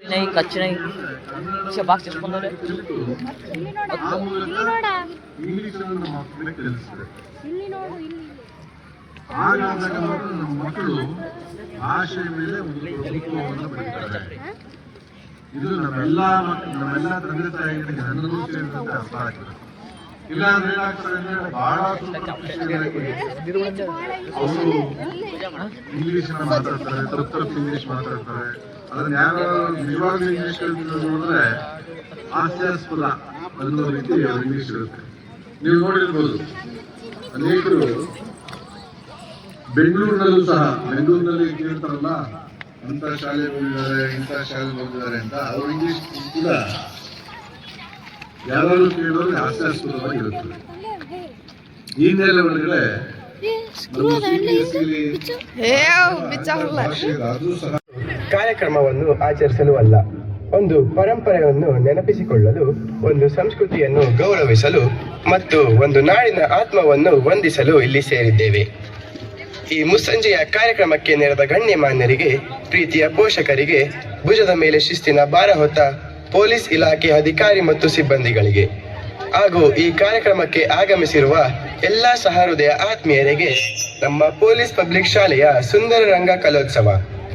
नाही कच्चे नाही असे ಬಾಕ್ಸ್ ಇಟ್ಕೊಂಡವ್ರೆ ಇಲ್ಲಿ ನೋಡ ಇಲ್ಲಿ ನೋಡ ಇಂಗ್ಲಿಷ್ ನಮ್ಮ ಮಕ್ಕಳಿಗೆ ಕಲಿಸ್ತದೆ ಇಲ್ಲಿ ನೋಡು ಇಲ್ಲಿ ಹಾಗಾದಾಗ ಮಾತ್ರ ನಮ್ಮ ಮಕ್ಕಳು ಭಾಷೆ ಮೇಲೆ ಒಂದು ಪ್ರಭುತ್ವವನ್ನು ಪಡಿತಾರೆ ಇದು ನಮ್ಮೆಲ್ಲ ಮಕ್ಕಳು ನಮ್ಮೆಲ್ಲ ತಂದೆ ತಾಯಿಗಳಿಗೆ ನನ್ನನ್ನು ಸೇರಿದಂತೆ ಅರ್ಥ ಆಗ್ತದೆ ಇಲ್ಲ ಅಂದ್ರೆ ಏನಾಗ್ತದೆ ಅಂದ್ರೆ ಬಹಳ ಸ್ವಲ್ಪ ಖುಷಿಯಾಗಿ ಅವರು ಇಂಗ್ಲಿಷ್ ಮಾತಾಡ್ತಾರೆ ತಪ್ಪು ತಪ್ಪು ಇಂಗ್ಲಿಷ್ ಮಾತಾಡ್ತಾರೆ ಅದನ್ನ ಯಾರು ನಿಜವಾಗ್ಲೂ ಇಂಗ್ಲಿಷ್ ಕಲಿತಿದ್ರು ನೋಡಿದ್ರೆ ಹಾಸ್ಯಾಸ್ಪದ ಅನ್ನೋ ರೀತಿ ಇಂಗ್ಲಿಷ್ ಇರುತ್ತೆ. ನೀವು ನೋಡಿರ್ಬೋದು ಅನೇಕರು ಬೆಂಗಳೂರಿನಲ್ಲೂ ಸಹ ಬೆಂಗಳೂರಿನಲ್ಲಿ ಕೇಳ್ತಾರಲ್ಲ ಅಂತ ಶಾಲೆ ಹೋಗಿದ್ದಾರೆ ಇಂಥ ಶಾಲೆ ಹೋಗಿದ್ದಾರೆ ಅಂತ ಅವ್ರು ಇಂಗ್ಲಿಷ್ ಕೂಡ ಯಾರಾದ್ರೂ ಹಾಸ್ಯಾಸ್ಪದವಾಗಿ ಹಾಸ್ಯಾಸ್ಪದವಾಗಿರುತ್ತದೆ ಈ ನೆಲೆ ಒಳಗಡೆ ಅದು ಸಹ ಕಾರ್ಯಕ್ರಮವನ್ನು ಆಚರಿಸಲು ಅಲ್ಲ, ಒಂದು ಪರಂಪರೆಯನ್ನು ನೆನಪಿಸಿಕೊಳ್ಳಲು, ಒಂದು ಸಂಸ್ಕೃತಿಯನ್ನು ಗೌರವಿಸಲು ಮತ್ತು ಒಂದು ನಾಡಿನ ಆತ್ಮವನ್ನು ವಂದಿಸಲು ಇಲ್ಲಿ ಸೇರಿದ್ದೇವೆ. ಈ ಮುಸ್ಸಂಜೆಯ ಕಾರ್ಯಕ್ರಮಕ್ಕೆ ನೆರೆದ ಗಣ್ಯಮಾನ್ಯರಿಗೆ, ಪ್ರೀತಿಯ ಪೋಷಕರಿಗೆ, ಭುಜದ ಮೇಲೆ ಶಿಸ್ತಿನ ಭಾರ ಹೊತ್ತ ಪೊಲೀಸ್ ಇಲಾಖೆ ಅಧಿಕಾರಿ ಮತ್ತು ಸಿಬ್ಬಂದಿಗಳಿಗೆ, ಹಾಗೂ ಈ ಕಾರ್ಯಕ್ರಮಕ್ಕೆ ಆಗಮಿಸಿರುವ ಎಲ್ಲ ಸಹೃದಯ ಆತ್ಮೀಯರಿಗೆ ನಮ್ಮ ಪೊಲೀಸ್ ಪಬ್ಲಿಕ್ ಶಾಲೆಯ ಸುಂದರ ರಂಗ ಕಲೋತ್ಸವ.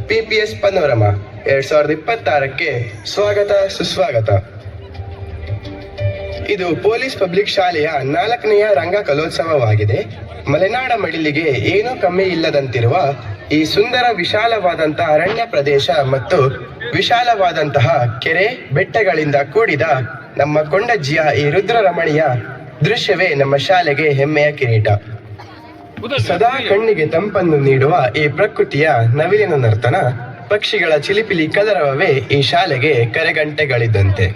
ಪಿಪಿಎಸ್ ಪನೋರಮ ಎರಡ್ ಸಾವಿರದ ಇಪ್ಪತ್ತಾರಕ್ಕೆ ಸ್ವಾಗತ ಸುಸ್ವಾಗತ ಇದು ಪೊಲೀಸ್ ಪಬ್ಲಿಕ್ ಶಾಲೆಯ ನಾಲ್ಕನೆಯ ರಂಗ ಕಲೋತ್ಸವವಾಗಿದೆ ಮಲೆನಾಡ ಮಡಿಲಿಗೆ ಏನೂ ಕಮ್ಮಿ ಇಲ್ಲದಂತಿರುವ ಈ ಸುಂದರ ವಿಶಾಲವಾದಂತಹ ಅರಣ್ಯ ಪ್ರದೇಶ ಮತ್ತು ವಿಶಾಲವಾದಂತಹ ಕೆರೆ ಬೆಟ್ಟಗಳಿಂದ ಕೂಡಿದ ನಮ್ಮ ಕೊಂಡಜ್ಜಿಯ ಈ ರುದ್ರರಮಣಿಯ ದೃಶ್ಯವೇ ನಮ್ಮ ಶಾಲೆಗೆ ಹೆಮ್ಮೆಯ ಕಿರೀಟ. ಸದಾ ಕಣ್ಣಿಗೆ ತಂಪನ್ನು ನೀಡುವ ಈ ಪ್ರಕೃತಿಯ ನವಿಲಿನ ನರ್ತನ ಪಕ್ಷಿಗಳ ಚಿಲಿಪಿಲಿ ಕದರವವೇ ಈ ಶಾಲೆಗೆ ಕರೆಗಂಟೆಗಳಿದ್ದಂತೆ